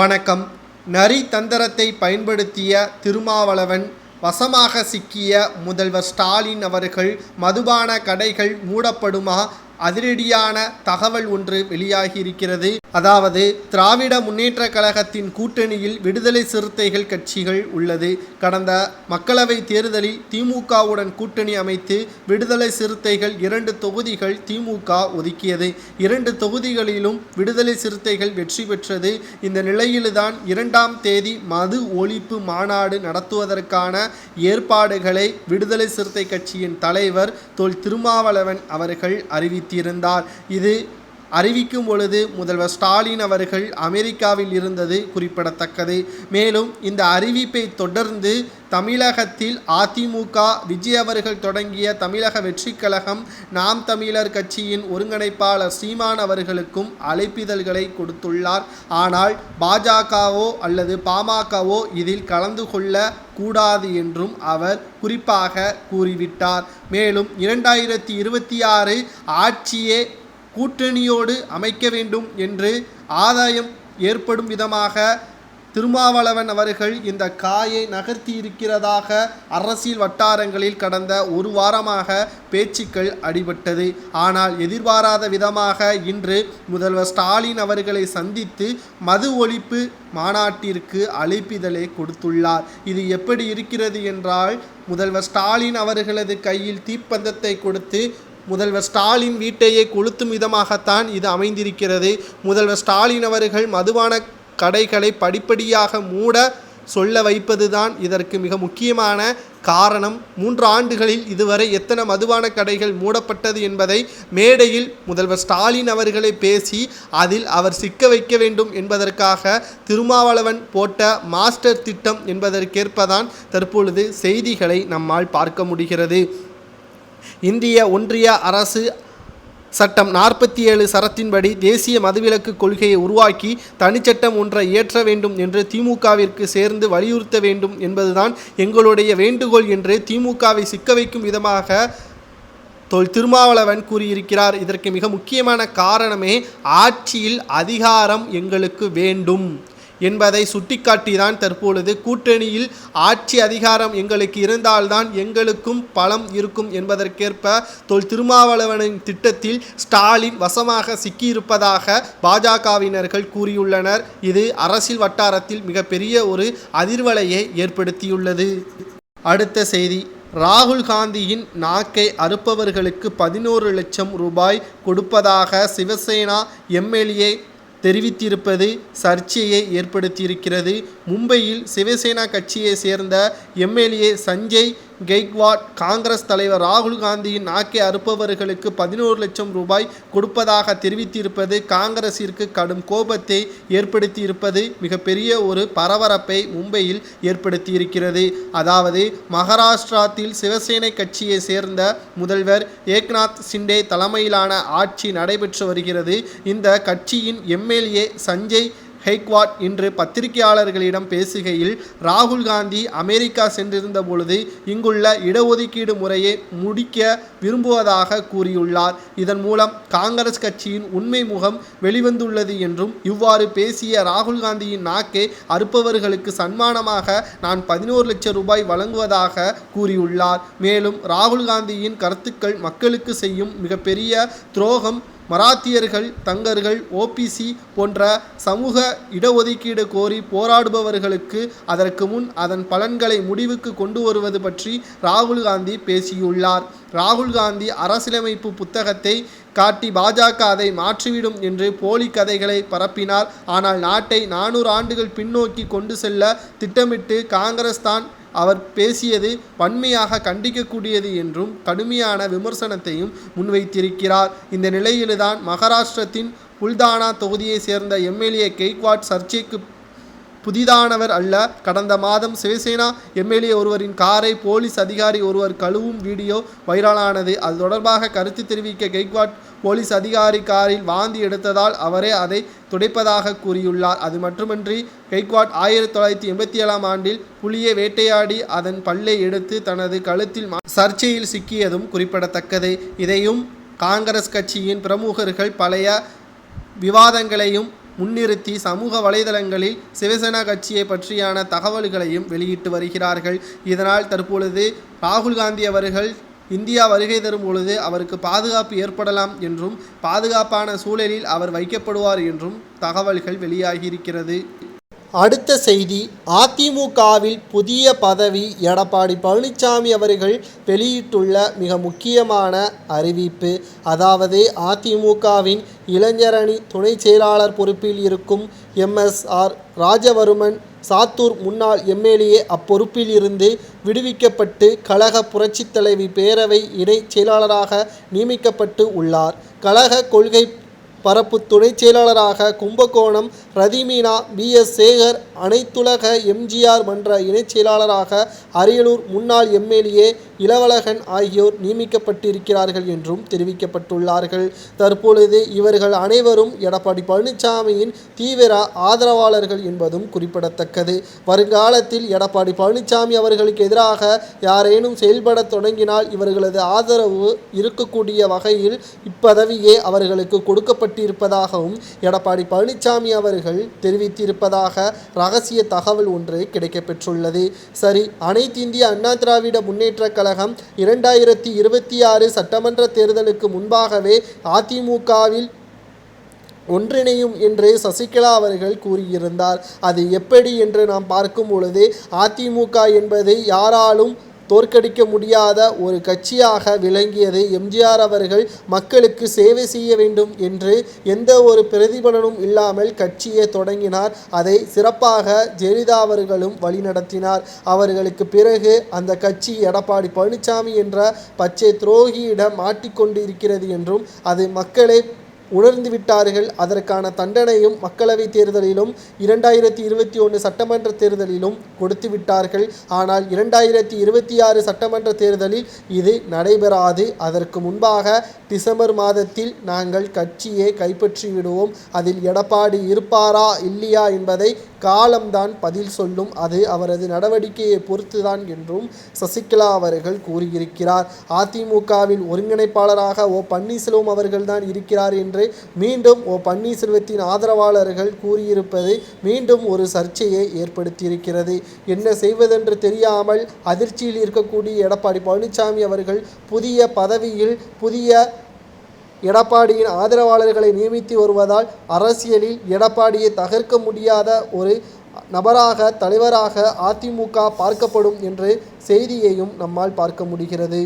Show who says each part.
Speaker 1: வணக்கம். நரி தந்திரத்தை பயன்படுத்திய திருமாவளவன் வசமாக சிக்கிய முதல்வர் ஸ்டாலின் அவர்கள் மதுபான கடைகள் மூடப்படுமா? அதிரடியான தகவல் ஒன்று வெளியாகியிருக்கிறது. அதாவது திராவிட முன்னேற்ற கழகத்தின் கூட்டணியில் விடுதலை சிறுத்தைகள் கட்சிகள் உள்ளது. கடந்த மக்களவை தேர்தலில் திமுகவுடன் கூட்டணி அமைத்து விடுதலை சிறுத்தைகள் இரண்டு தொகுதிகள் திமுக ஒதுக்கியது. இரண்டு தொகுதிகளிலும் விடுதலை சிறுத்தைகள் வெற்றி பெற்றது. இந்த நிலையில்தான் இரண்டாம் தேதி மது ஒழிப்பு மாநாடு நடத்துவதற்கான ஏற்பாடுகளை விடுதலை சிறுத்தை கட்சியின் தலைவர் தொல் திருமாவளவன் அவர்கள் அறிவித்தார் அறிவித்திருந்தார் இது அறிவிக்கும் பொழுது முதல்வர் ஸ்டாலின் அவர்கள் அமெரிக்காவில் இருந்தது குறிப்பிடத்தக்கது. மேலும் இந்த அறிவிப்பை தொடர்ந்து தமிழகத்தில் அதிமுக விஜய் அவர்கள் தொடங்கிய தமிழக வெற்றிக் கழகம் நாம் தமிழர் கட்சியின் ஒருங்கிணைப்பாளர் சீமான் அவர்களுக்கும் அழைப்பிதழ்களை கொடுத்துள்ளார். ஆனால் பாஜகவோ அல்லது பாமகவோ இதில் கலந்து கொள்ள கூடாது என்றும் அவர் குறிப்பாக கூறிவிட்டார். மேலும் இரண்டாயிரத்தி இருபத்தி ஆறு ஆட்சியே கூட்டணியோடு அமைக்க வேண்டும் என்று ஆதாயம் ஏற்படும் விதமாக திருமாவளவன் அவர்கள் இந்த காயை நகர்த்தி இருக்கிறதாக அரசியல் வட்டாரங்களில் கடந்த ஒரு வாரமாக பேச்சுக்கள் அடிபட்டது. ஆனால் எதிர்பாராத விதமாக இன்று முதல்வர் ஸ்டாலின் அவர்களை சந்தித்து மது ஒழிப்பு மாநாட்டிற்கு அழைப்பிதழை கொடுத்துள்ளார். இது எப்படி இருக்கிறது என்றால் முதல்வர் ஸ்டாலின் அவர்களது கையில் தீப்பந்தத்தை கொடுத்து முதல்வர் ஸ்டாலின் வீட்டையே கொளுத்தும் விதமாகத்தான் இது அமைந்திருக்கிறது. முதல்வர் ஸ்டாலின் அவர்கள் மதுபான கடைகளை படிப்படியாக மூட சொல்ல வைப்பதுதான் இதற்கு மிக முக்கியமான காரணம். மூன்று ஆண்டுகளில் இதுவரை எத்தனை மதுபான கடைகள் மூடப்பட்டது என்பதை மேடையில் முதல்வர் ஸ்டாலின் அவர்களை பேசி அதில் அவர் சிக்க வைக்க வேண்டும் என்பதற்காக திருமாவளவன் போட்ட மாஸ்டர் திட்டம் என்பதற்கேற்பதான் தற்பொழுது செய்திகளை நம்மால் பார்க்க முடிகிறது. இந்திய ஒன்றிய அரசு சட்டம் நாற்பத்தி ஏழு சரத்தின்படி தேசிய மதுவிலக்கு கொள்கையை உருவாக்கி தனிச்சட்டம் ஒன்றை இயற்ற வேண்டும் என்று திமுகவிற்கு சேர்ந்து வலியுறுத்த வேண்டும் என்பதுதான் எங்களுடைய வேண்டுகோள் என்று திமுகவை சிக்க வைக்கும் விதமாக தொல் திருமாவளவன் கூறியிருக்கிறார். இதற்கு மிக முக்கியமான காரணமே ஆட்சியில் அதிகாரம் எங்களுக்கு வேண்டும். என்பதை சுட்டிக்காட்டிதான் தற்பொழுது கூட்டணியில் ஆட்சி அதிகாரம் எங்களுக்கு இருந்தால்தான் எங்களுக்கும் பலம் இருக்கும் என்பதற்கேற்ப தொல் திருமாவளவனின் திட்டத்தில் ஸ்டாலின் வசமாக சிக்கியிருப்பதாக பாஜகவினர்கள் கூறியுள்ளனர். இது அரசியல் வட்டாரத்தில் மிகப்பெரிய ஒரு அதிர்வலையை ஏற்படுத்தியுள்ளது. அடுத்த செய்தி. ராகுல் காந்தியின் நாக்கை அறுப்பவர்களுக்கு பதினோரு லட்சம் ரூபாய் கொடுப்பதாக சிவசேனா எம்எல்ஏ தெரிவித்திருப்பது சர்ச்சையை ஏற்படுத்தியிருக்கிறது. மும்பையில் சிவசேனா கட்சியை சேர்ந்த எம்எல்ஏ சஞ்சய் கெய்க்வாட் காங்கிரஸ் தலைவர் ராகுல் காந்தியின் நாக்கை அறுப்பவர்களுக்கு பதினோரு லட்சம் ரூபாய் கொடுப்பதாக தெரிவித்திருப்பது காங்கிரசிற்கு கடும் கோபத்தை ஏற்படுத்தியிருப்பது மிகப்பெரிய ஒரு பரபரப்பை மும்பையில் ஏற்படுத்தியிருக்கிறது. அதாவது மகாராஷ்டிராத்தில் சிவசேனை கட்சியை சேர்ந்த முதல்வர் ஏக்நாத் சிண்டே தலைமையிலான ஆட்சி நடைபெற்று வருகிறது. இந்த கட்சியின் எம்எல்ஏ சஞ்சய் ஹெய்க்வாட் இன்று பத்திரிகையாளர்களிடம் பேசுகையில் ராகுல் காந்தி அமெரிக்கா சென்றிருந்த பொழுது இங்குள்ள இடஒதுக்கீடு முறையை முடிக்க விரும்புவதாக கூறியுள்ளார். இதன் மூலம் காங்கிரஸ் கட்சியின் உண்மை முகம் வெளிவந்துள்ளது என்றும் இவ்வாறு பேசிய ராகுல் காந்தியின் நாக்கை அறுப்பவர்களுக்கு சன்மானமாக நான் பதினோரு லட்சம் ரூபாய் வழங்குவதாக கூறியுள்ளார். மேலும் ராகுல் காந்தியின் கருத்துக்கள் மக்களுக்கு செய்யும் மிகப்பெரிய துரோகம் மராத்தியர்கள் தங்கர்கள் ஓபிசி போன்ற சமூக இடஒதுக்கீடு கோரி போராடுபவர்களுக்கு அதற்கு முன் அதன் பலன்களை முடிவுக்கு கொண்டு வருவது பற்றி ராகுல் காந்தி பேசியுள்ளார். ராகுல் காந்தி அரசியலமைப்பு புத்தகத்தை காட்டி பாஜக அதை மாற்றிவிடும் என்று போலி கதைகளை பரப்பினார். ஆனால் நாட்டை நானூறு ஆண்டுகள் பின்னோக்கி கொண்டு செல்ல திட்டமிட்டு காங்கிரஸ் தான் அவர் பேசியது வன்மையாக கண்டிக்கக்கூடியது என்றும் கடுமையான விமர்சனத்தையும் முன்வைத்திருக்கிறார். இந்த நிலையில்தான் மகாராஷ்டிரத்தின் புல்தானா தொகுதியை சேர்ந்த எம்எல்ஏ கெய்க்வாட் சர்ச்சைக்கு புதிதானவர் அல்ல. கடந்த மாதம் சிவசேனா எம்எல்ஏ ஒருவரின் காரை போலீஸ் அதிகாரி ஒருவர் கழுவும் வீடியோ வைரலானது. அது தொடர்பாக கருத்து தெரிவிக்க கெய்க்வாட் போலீஸ் அதிகாரி காரில் வாந்தி எடுத்ததால் அவரே அதை துடைப்பதாக கூறியுள்ளார். அது மட்டுமின்றி கெய்க்வாட் ஆயிரத்தி தொள்ளாயிரத்தி எண்பத்தி ஏழாம் ஆண்டில் புலியை வேட்டையாடி அதன் பல்லை எடுத்து தனது கழுத்தில் சர்ச்சையில் சிக்கியதும் குறிப்பிடத்தக்கது. இதையும் காங்கிரஸ் கட்சியின் பிரமுகர்கள் பழைய விவாதங்களையும் முன்னிறுத்தி சமூக வலைதளங்களில் சிவசேனா கட்சியை பற்றியான தகவல்களையும் வெளியிட்டு வருகிறார்கள். இதனால் தற்பொழுது ராகுல் காந்தி அவர்கள் இந்தியா வருகை தரும் பொழுது அவருக்கு பாதுகாப்பு ஏற்படலாம் என்றும் பாதுகாப்பான சூழலில் அவர் வைக்கப்படுவார் என்றும் தகவல்கள் வெளியாகியிருக்கிறது. அடுத்த செய்தி அதிமுகவில் புதிய பதவி எடப்பாடி பழனிசாமி அவர்கள் வெளியிட்டுள்ள மிக முக்கியமான அறிவிப்பு. அதாவது அதிமுகவின் இளைஞரணி துணை செயலாளர் பொறுப்பில் இருக்கும் எம்எஸ்ஆர் ராஜவர்மன் சாத்தூர் முன்னாள் எம்எல்ஏ அப்பொறுப்பில் இருந்து விடுவிக்கப்பட்டு கழக புரட்சித் தலைவி பேரவை இணைச் செயலாளராக நியமிக்கப்பட்டு உள்ளார். கழக கொள்கை பரப்பு துணைச் செயலாளராக கும்பகோணம் ரதிமீனா பி. எஸ். சேகர் அனைத்துலக எம்ஜிஆர் மன்ற இணைச் செயலாளராக அரியலூர் முன்னாள் எம்எல்ஏ இளவழகன் ஆகியோர் நியமிக்கப்பட்டிருக்கிறார்கள் என்றும் தெரிவிக்கப்பட்டுள்ளார்கள். தற்பொழுது இவர்கள் அனைவரும் எடப்பாடி பழனிசாமியின் தீவிர ஆதரவாளர்கள் என்பதும் குறிப்பிடத்தக்கது. வருங்காலத்தில் எடப்பாடி பழனிசாமி அவர்களுக்கு எதிராக யாரேனும் செயல்படத் தொடங்கினால் இவர்களது ஆதரவு இருக்கக்கூடிய வகையில் இப்பதவியே அவர்களுக்கு கொடுக்கப்பட்டிருப்பதாகவும் எடப்பாடி பழனிசாமி அவர்கள் தெரிவித்திருப்பதாக ரகசிய தகவல் ஒன்று கிடைக்கப்பெற்றுள்ளது. சரி அனைத்து இந்திய அண்ணா திராவிட முன்னேற்ற கழகம் இரண்டாயிரத்தி இருபத்தி ஆறு சட்டமன்ற தேர்தலுக்கு முன்பாகவே அதிமுகவில் ஒன்றிணையும் என்று சசிகலா அவர்கள் கூறியிருந்தார். அது எப்படி என்று நாம் பார்க்கும் பொழுது அதிமுக என்பது யாராலும் தோற்கடிக்க முடியாத ஒரு கட்சியாக விளங்கியது எம்ஜிஆர் அவர்கள் மக்களுக்கு சேவை செய்ய வேண்டும் என்று எந்த ஒரு பிரதிபலனும் இல்லாமல் கட்சியை தொடங்கினார். அதை சிறப்பாக ஜெயலலிதா அவர்களும் வழிநடத்தினார். அவர்களுக்கு பிறகு அந்த கட்சி எடப்பாடி பழனிசாமி என்ற பச்சை துரோகியிடம் மாட்டிக்கொண்டு இருக்கிறது என்றும் அது மக்களை உணர்ந்து விட்டார்கள். அதற்கான தண்டனையும் மக்களவைத் தேர்தலிலும் இரண்டாயிரத்தி இருபத்தி ஒன்று சட்டமன்ற தேர்தலிலும் கொடுத்து விட்டார்கள். ஆனால் இரண்டாயிரத்தி இருபத்தி ஆறு சட்டமன்ற தேர்தலில் இது நடைபெறாது. அதற்கு முன்பாக டிசம்பர் மாதத்தில் நாங்கள் கட்சியை கைப்பற்றி விடுவோம் அதில் எடப்பாடி இருப்பாரா இல்லையா என்பதை காலம்தான் பதில் சொல்லும். அது அவரது நடவடிக்கையை பொறுத்துதான் என்றும் சசிகலா அவர்கள் கூறியிருக்கிறார். அதிமுகவின் ஒருங்கிணைப்பாளராக ஓ பன்னீர்செல்வம் அவர்கள்தான் இருக்கிறார் என்று மீண்டும் ஓ பன்னீர்செல்வத்தின் ஆதரவாளர்கள் கூறியிருப்பது மீண்டும் ஒரு சர்ச்சையை ஏற்படுத்தியிருக்கிறது. என்ன செய்வதென்று தெரியாமல் அதிர்ச்சியில் இருக்கக்கூடிய எடப்பாடி பழனிசாமி அவர்கள் புதிய பதவியில் புதிய எடப்பாடியின் ஆதரவாளர்களை நியமித்து வருவதால் அரசியலில் எடப்பாடியை தகர்க்க முடியாத ஒரு நபராக தலைவராக அதிமுக பார்க்கப்படும் என்று செய்தியையும் நம்மால் பார்க்க முடிகிறது.